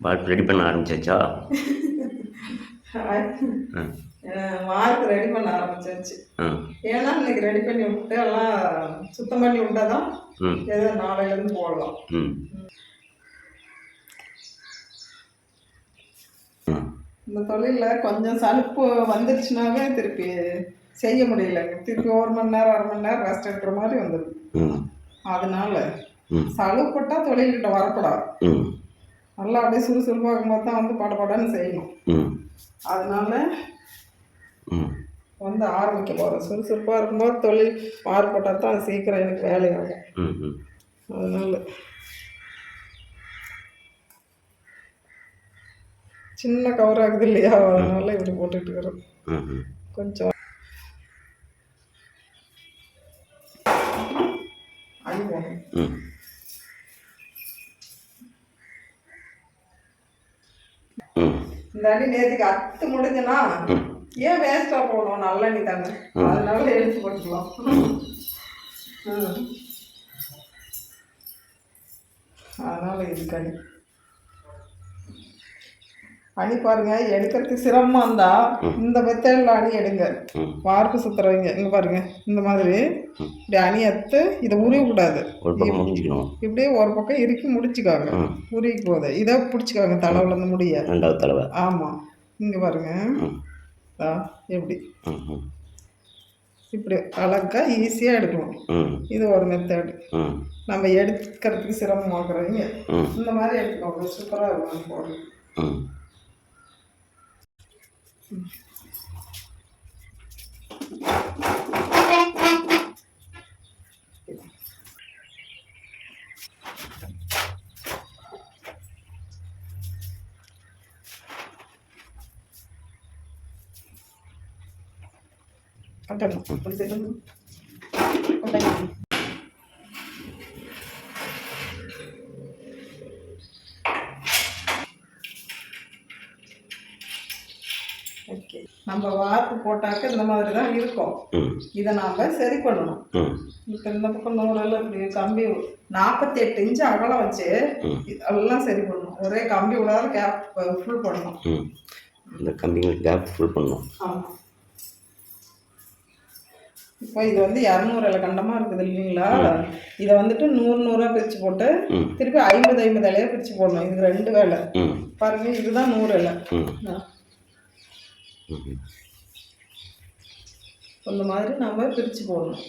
வார்ப்பு ரெடி பண்ண ஆரம்பிச்சாச்சா? Mark ready பண்ண ஆரம்பிச்சாச்சு. ஏன்னா இன்னைக்கு ரெடி பண்ணி விட்டு எல்லாம் சுத்தம் பண்ணி விட்டாதான் ஏதோ நாளையிலேருந்து போடலாம். இந்த தொழிலில் கொஞ்சம் சலுப்பு வந்துருச்சுனாவே திருப்பி செய்ய முடியல. திருப்பி ஒரு மணி நேரம் அரை மணி நேரம் ரெஸ்ட் எடுக்கிற மாதிரி வந்துடும் ம். அதனால சலுப்பட்டா தொழில்கிட்ட வரக்கூடாது. நல்லா அப்படியே சுறுசுறுப்பாக இருக்கும்போது தான் வந்து படபடன்னு செய்யணும். அதனால வந்து ஆரம்பிக்க போகிறேன் சுறுசுறுப்பாக இருக்கும்போது தொழில் மாறுபட்டால் தான் சீக்கிரம் எனக்கு வேலையாகும். அதனால சின்ன கவர் ஆகுது இல்லையா? அதனால இப்படி போட்டுட்டு இருக்கிறோம் கொஞ்சம் அடி போகணும் இந்த அடி நேற்றுக்கு அத்து முடிஞ்சுனா ஏன் வேஸ்ட்டாக போகணும் நல்லெண்ணி தானே. அதனால எடுத்து போட்டுக்கலாம். அதனால இதுக்கு அடி அணி பாருங்க எடுக்கிறதுக்கு சிரமமா இருந்தா இந்த மெத்தடில் அணி எடுங்க. வார்ப்பு சுத்துறவங்க இங்க பாருங்க. இந்த மாதிரி இப்படி அணி எடுத்து இதை உருவ கூடாது ஒரு பக்கம் முடிஞ்சுக்கணும். இப்படியே ஒரு பக்கம் இறுக்கி முடிச்சுக்காங்க. உருவிக்கு போகுது. இதை பிடிச்சிக்காங்க தலைவுல இருந்து முடிய. ரெண்டாவது தலைவை ஆமா. இங்க பாருங்க. எப்படி இப்படி. அழகா ஈஸியாக எடுக்கணும். இது ஒரு மெத்தடு நம்ம எடுக்கிறதுக்கு சிரமமாக்குறவங்க இந்த மாதிரி எடுக்கணும் சூப்பராக இருக்கும். போடுறது ம். கட்டணும் அப்படி செய்யணும் கட்டணும் நம்ம வார்ப்பு போட்டாக்க இந்த மாதிரி தான் இருக்கும் இதை நாம் சரி பண்ணணும். இப்போ இந்த பக்கம் நூலெல்லாம் இப்படி கம்பி நாற்பத்தி எட்டு இன்ச்சு அகலம் வச்சு. இதெல்லாம் சரி பண்ணணும். ஒரே கம்பி விடாத கேப் ஃபுல் பண்ணணும். இந்த கம்பிங்களுக்கு கேப் ஃபுல் பண்ணணும். ஆமாம் இப்போ இது வந்து இரநூறு இலை கண்டமாக இருக்குது இல்லைங்களா? இதை வந்துட்டு நூறு நூறாக பிரித்து போட்டு திருப்பி ஐம்பது ஐம்பது இலையாக பிரித்து போடணும். இதுக்கு ரெண்டு வேலை. பாருங்க இதுதான் நூறு இலை இந்த மாதிரி நம்ம பிரித்து போடணும்.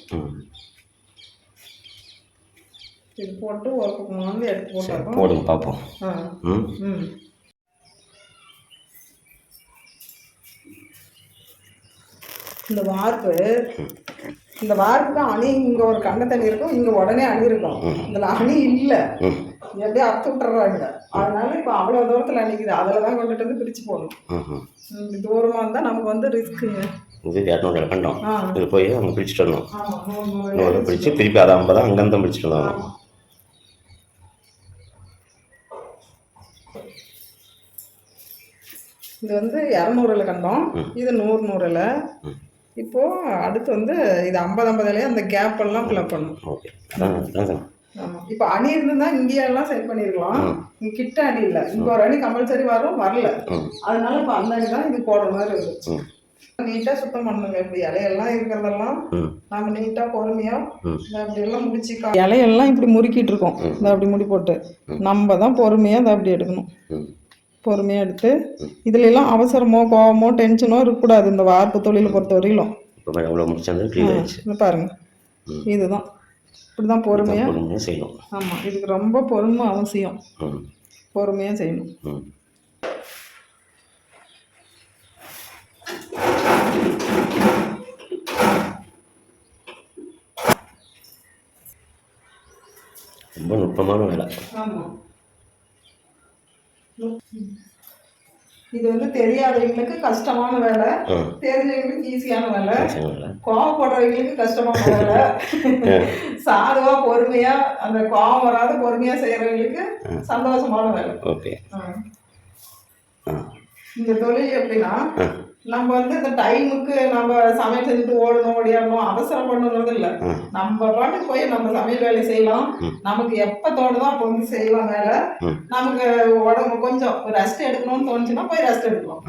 இது போட்டு ஒரு பக்கம் வந்து எடுத்து போட்டாலும் போடுங்க பார்ப்போம் ம். இந்த வார்ப்பு இந்த வார்ப்புக்கு அணி இங்கே ஒரு கண்ட தண்ணி இருக்கும் இங்கே உடனே அணி இருக்கும். இதில் அணி இல்லை. எப்படியே அத்து விட்டுறாங்க. அதனால இப்போ அவ்வளோ தூரத்தில் அணிக்குது அதில் தான் கொண்டுட்டு வந்து பிரித்து போடணும் ம் ம் இப்படி தூரமாக இருந்தால் நமக்கு வந்து ரிஸ்க்குங்க இது இரநூறு ஆ. இது போய் அங்கே பிரிச்சுட்டு வரணும். நூறு பிரித்து திருப்பி அதை ஐம்பதா அங்கேருந்து பிரிச்சுட்டு வரணும் ஆமாம் இது வந்து இரநூறுல கண்டோம். இது நூறு நூறுல. ம். இப்போ அடுத்து வந்து இது ஐம்பது ஐம்பதுலேயே அந்த கேப் எல்லாம் ஃபில்அப் பண்ணும் ஓகே. இப்போ அணி இருந்திருந்தா இங்கேயே எல்லாம் செட் பண்ணிருக்கலாம். இங்க கிட்ட அணி இல்லை. இங்க ஒரு அணி கம்பல்சரி வரும் வரல. அதனால இப்போ அந்த அணி தான் இது போடுற மாதிரி இருக்கு. ம் நீட்டாக சுத்தம் பண்ணுங்க. இப்படி இலையெல்லாம் இருக்கிறதெல்லாம் ம் நம்ம நீட்டாக பொறுமையாக ம். இந்த அப்படி எல்லாம் முடிச்சு இலையெல்லாம் இப்படி முறுக்கிட்டு இருக்கோம். இந்த அப்படி முடி போட்டு. நம்ம தான் பொறுமையாக அதை அப்படி எடுக்கணும். பொறுமையாக எடுத்து இதுல எல்லாம் அவசரமோ கோவமோ டென்ஷனோ இருக்கக்கூடாது இந்த வார்ப்பு தொழிலை பொறுத்த வரையிலும். பாருங்க. இதுதான். இப்படி தான் பொறுமையாக பொறுமையாக செய்யணும். ஆமாம் இதுக்கு ரொம்ப பொறுமை அவசியம். பொறுமையாக செய்யணும். ரொம்ப நுட்பமான வேலை. ஆமாம் இது வந்து தெரியாதவங்களுக்கு கஷ்டமான வேலை தெரிஞ்சவங்களுக்கு ஈஸியான வேலை கோவப்படுறவங்களுக்கு கஷ்டமான வேலை. சாதுவா பொறுமையா அந்த கோவம் வராத பொறுமையா செய்யறவங்களுக்கு சந்தோஷமான வேலை. ஓகே. இந்த தொழில் எப்படின்னா நம்ம வந்து இந்த டைமுக்கு நம்ம சமையல் செஞ்சுட்டு ஓடணும் ஓடியாடணும் அவசரம் பண்ணணுங்கிறது இல்லை. நம்ம பாட்டுக்கு போய் நம்ம சமையல் வேலையை செய்யலாம். நமக்கு எப்ப தோணுதோ அப்போ வந்து செய்யலாம் வேலை. நமக்கு உடம்பு கொஞ்சம் ரெஸ்ட் எடுக்கணும்னு தோணுச்சுன்னா போய் ரெஸ்ட் எடுக்கலாம்.